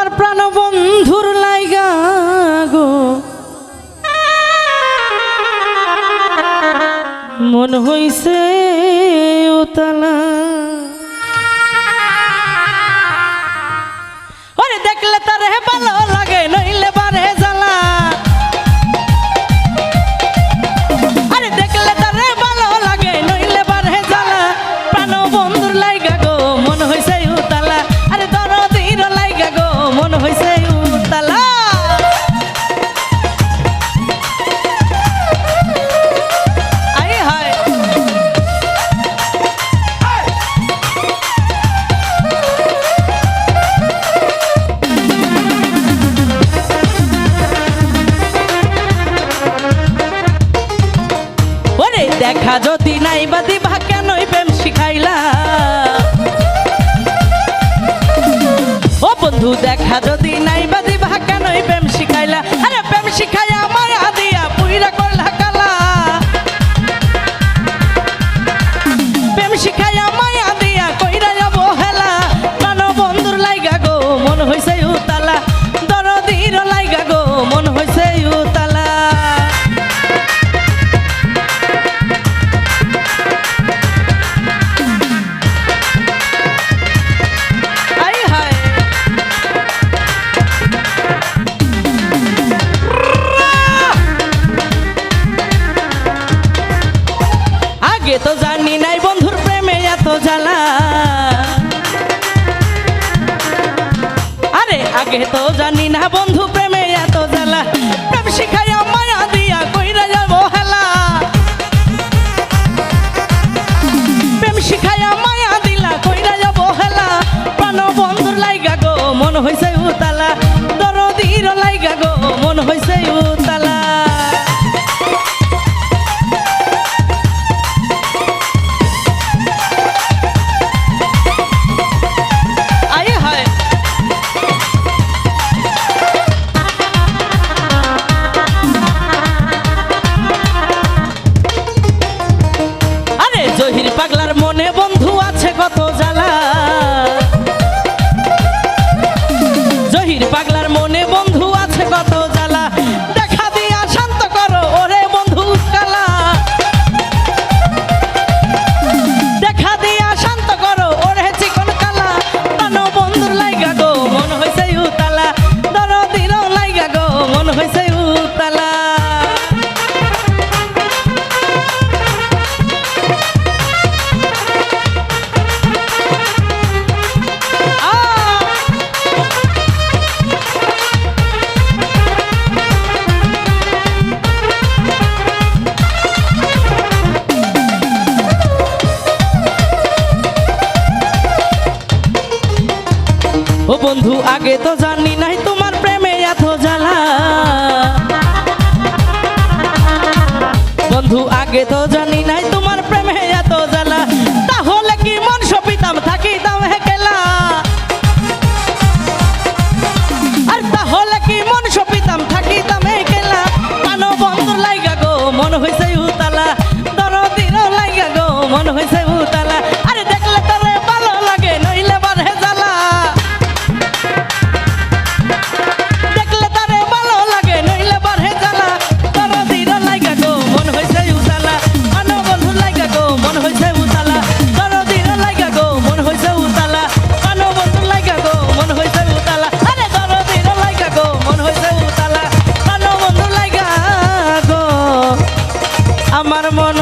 আমার প্রাণ বন্ধুর লাইগা গো। মন হইছে ও তালা বেলা আরে প্রেম শিখাইয়া মায়া দিয়া পুইরা করলা জ্বালা আরে আগে তো জানি না বন্ধু বন্ধু আছে কত জ্বালা। ও বন্ধু, আগে তো জানি নাই তোমার প্রেমে এত জ্বালা। বন্ধু, আগে তো জানি নাই আমার মন